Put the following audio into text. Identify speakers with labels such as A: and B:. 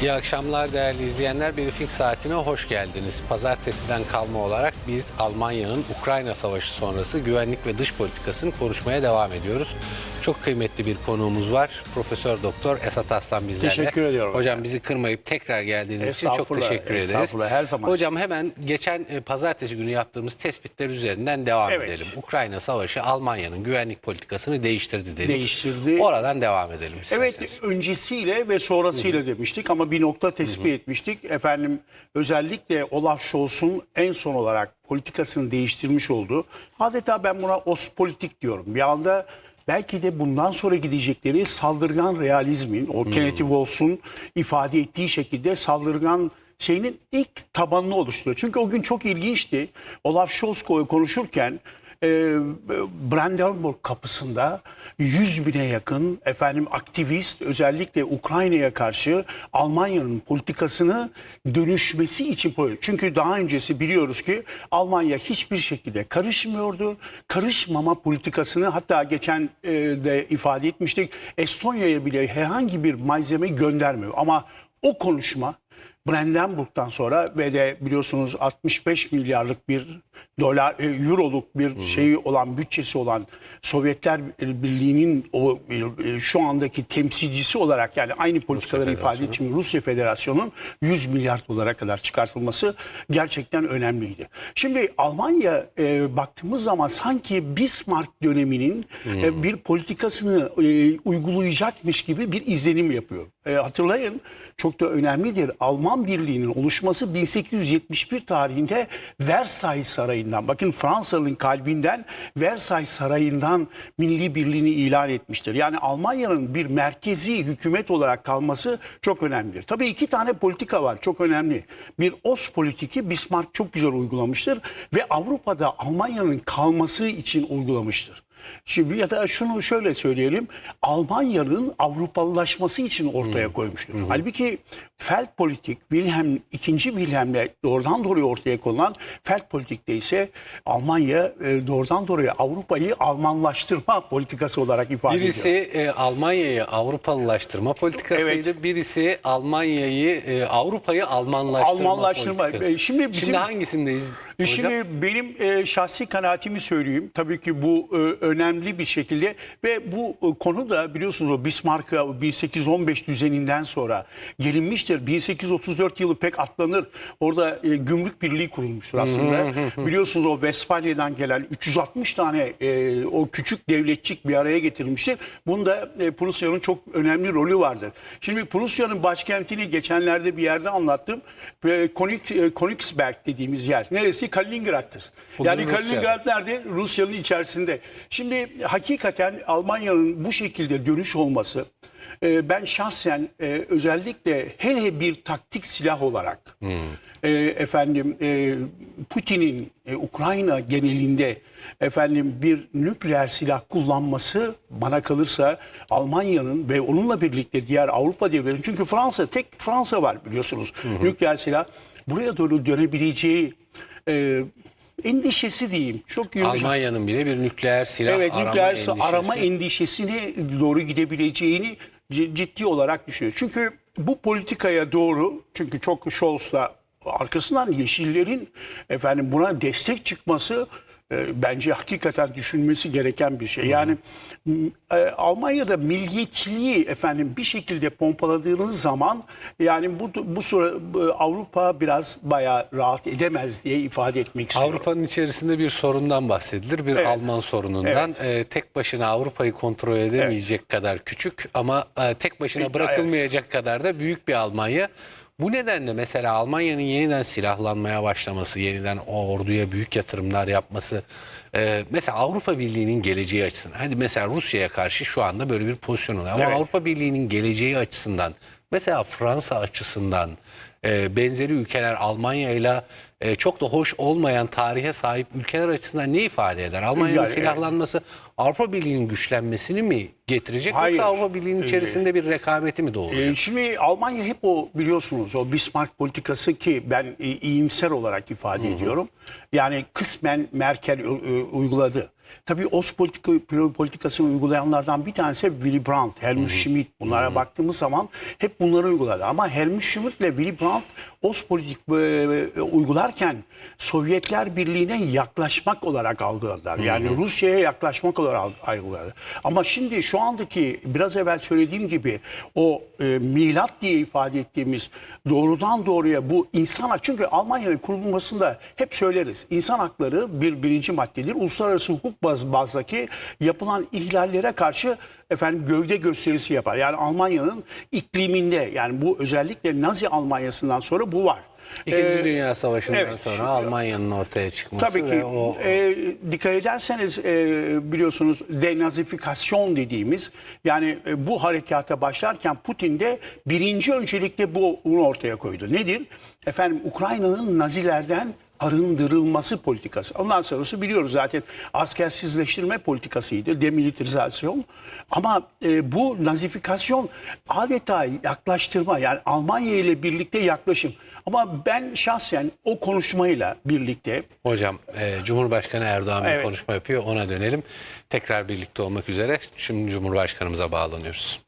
A: İyi akşamlar değerli izleyenler. Briefing saatine hoş geldiniz. Pazartesiden kalma olarak biz Almanya'nın Ukrayna Savaşı sonrası güvenlik ve dış politikasını konuşmaya devam ediyoruz. Çok kıymetli bir konuğumuz var. Profesör Doktor Esat Aslan bizlerle.
B: Teşekkür ediyorum.
A: Hocam bizi kırmayıp tekrar geldiğiniz için çok teşekkür ederiz.
B: estağfurullah, her zaman.
A: Hocam hemen geçen e, pazartesi günü yaptığımız tespitler üzerinden devam
B: Evet.
A: edelim. Ukrayna Savaşı Almanya'nın güvenlik politikasını değiştirdi dedik.
B: Değiştirdi.
A: Oradan devam edelim isterseniz.
B: Evet öncesiyle ve sonrasıyla demiştik ama bir nokta tespit etmiştik. Efendim özellikle Olaf Scholz'un en son olarak politikasını değiştirmiş olduğu adeta ben buna ospolitik diyorum. Bir anda belki de bundan sonra gidecekleri saldırgan realizmin o Kenneth Wolf'un ifade ettiği şekilde saldırgan şeyinin ilk tabanını oluşturuyor. Çünkü o gün çok ilginçti. Olaf Scholz konuşurken e, Brandenburg kapısında 100 bine yakın efendim aktivist özellikle Ukrayna'ya karşı Almanya'nın politikasını dönüşmesi için çünkü daha öncesi biliyoruz ki Almanya hiçbir şekilde karışmıyordu. Karışmama politikasını hatta geçen e, de ifade etmiştik. Estonya'ya bile herhangi bir malzeme göndermiyor ama o konuşma Brandenburg'dan sonra ve de biliyorsunuz 65 milyarlık bir dolar e, euroluk bir şeyi olan bütçesi olan Sovyetler Birliği'nin o e, şu andaki temsilcisi olarak yani aynı politikaları ifade için Rusya Federasyonu'nun 100 milyar dolara kadar çıkartılması gerçekten önemliydi. Şimdi Almanya e, baktığımız zaman sanki Bismarck döneminin e, bir politikasını e, uygulayacakmış gibi bir izlenim yapıyor. E, hatırlayın çok da önemlidir. Alman Birliği'nin oluşması 1871 tarihinde Versailles Sarayı'ndan bakın Fransa'nın kalbinden Versailles Sarayı'ndan milli birliğini ilan etmiştir. Yani Almanya'nın bir merkezi hükümet olarak kalması çok önemlidir. Tabii iki tane politika var çok önemli. Bir OS politiki Bismarck çok güzel uygulamıştır ve Avrupa'da Almanya'nın kalması için uygulamıştır. Şimdi ya da şunu şöyle söyleyelim. Almanya'nın Avrupalılaşması için ortaya koymuştur. Halbuki Feldpolitik Wilhelm II. Wilhelm'le doğrudan doğruya ortaya konulan Feldpolitik'te ise Almanya e, doğrudan doğruya Avrupa'yı Almanlaştırma politikası olarak ifade
A: Birisi
B: ediyor.
A: e, Almanya'yı Avrupalılaştırma politikasıydı. Birisi Almanya'yı e, Avrupa'yı Almanlaştırma,
B: Almanlaştırma.
A: politikası.
B: E, şimdi bizim-
A: Şimdi hangisindeyiz?
B: E,
A: hocam?
B: Şimdi benim e, şahsi kanaatimi söyleyeyim. Tabii ki bu e, önemli bir şekilde ve bu e, konu da biliyorsunuz o Bismarck'a 1815 düzeninden sonra gelinmiştir. 1834 yılı pek atlanır. Orada e, gümrük birliği kurulmuştur aslında. biliyorsunuz o Vespalya'dan gelen 360 tane e, o küçük devletçik bir araya getirilmiştir. Bunda e, Prusya'nın çok önemli rolü vardır. Şimdi Prusya'nın başkentini geçenlerde bir yerde anlattım. E, Konik, e, Königsberg dediğimiz yer. Neresi? Kaliningrad'tır.
A: Bugün
B: yani
A: Rusya'da.
B: Kaliningrad nerede? Rusya'nın içerisinde. Şimdi hakikaten Almanya'nın bu şekilde dönüş olması e, ben şahsen e, özellikle hele bir taktik silah olarak e, efendim e, Putin'in e, Ukrayna genelinde efendim bir nükleer silah kullanması bana kalırsa Almanya'nın ve onunla birlikte diğer Avrupa devletlerinin çünkü Fransa tek Fransa var biliyorsunuz nükleer silah. Buraya doğru dönebileceği e, endişesi diyeyim. Çok yumuşak.
A: Almanya'nın bile bir nükleer silah
B: Evet
A: arama
B: nükleer
A: endişesi.
B: arama endişesine doğru gidebileceğini ciddi olarak düşünüyor. Çünkü bu politikaya doğru çünkü çok Scholz'la arkasından Yeşillerin efendim buna destek çıkması bence hakikaten düşünmesi gereken bir şey. Yani e, Almanya'da milliyetçiliği efendim bir şekilde pompaladığınız zaman yani bu bu süre bu Avrupa biraz bayağı rahat edemez diye ifade etmek istiyorum.
A: Avrupa'nın içerisinde bir sorundan bahsedilir. Bir
B: Evet.
A: Alman sorunundan. Ee, tek başına Avrupa'yı kontrol edemeyecek kadar küçük ama e, tek başına
B: Evet.
A: bırakılmayacak kadar da büyük bir Almanya. Bu nedenle mesela Almanya'nın yeniden silahlanmaya başlaması, yeniden o orduya büyük yatırımlar yapması, e, mesela Avrupa Birliği'nin geleceği açısından, hadi mesela Rusya'ya karşı şu anda böyle bir pozisyon oluyor ama
B: Evet.
A: Avrupa Birliği'nin geleceği açısından, mesela Fransa açısından, e, benzeri ülkeler Almanya ile e, çok da hoş olmayan tarihe sahip ülkeler açısından ne ifade eder? Almanya'nın
B: Yani,
A: silahlanması Avrupa Birliği'nin güçlenmesini mi getirecek
B: Hayır.
A: yoksa Avrupa Birliği'nin içerisinde bir rekabeti mi doğuracak?
B: Ee, Şimdi Almanya hep o biliyorsunuz o Bismarck politikası ki ben e, iyimser olarak ifade ediyorum. Yani kısmen Merkel e, e, uyguladı. Tabii OS politika, politikasını uygulayanlardan bir tanesi Willy Brandt, Helmut Schmidt. Bunlara baktığımız zaman hep bunları uyguladı. Ama Helmut Schmidt ile Willy Brandt OS politik e, uygularken Sovyetler Birliği'ne yaklaşmak olarak algıladılar. Yani Rusya'ya yaklaşmak olarak algıladılar. Ama şimdi şu andaki biraz evvel söylediğim gibi o e, milat diye ifade ettiğimiz doğrudan doğruya bu insan hak- çünkü Almanya'nın kurulmasında hep söyleriz. İnsan hakları bir birinci maddedir. Uluslararası hukuk baz, bazdaki yapılan ihlallere karşı efendim gövde gösterisi yapar. Yani Almanya'nın ikliminde yani bu özellikle Nazi Almanya'sından sonra bu var.
A: İkinci
B: Ee,
A: Dünya Savaşı'ndan
B: evet,
A: sonra Almanya'nın ortaya çıkması
B: Tabii ki
A: ve o
B: e, dikkat ederseniz e, biliyorsunuz denazifikasyon dediğimiz yani e, bu harekata başlarken Putin de birinci öncelikle bu bunu ortaya koydu. Nedir? Efendim Ukrayna'nın Nazilerden arındırılması politikası. Ondan sonrası biliyoruz zaten askersizleştirme politikasıydı, demilitarizasyon. Ama e, bu nazifikasyon adeta yaklaştırma yani Almanya ile birlikte yaklaşım. Ama ben şahsen o konuşmayla birlikte
A: hocam e, Cumhurbaşkanı Erdoğan bir
B: Evet.
A: konuşma yapıyor ona dönelim. Tekrar birlikte olmak üzere şimdi Cumhurbaşkanımıza bağlanıyoruz.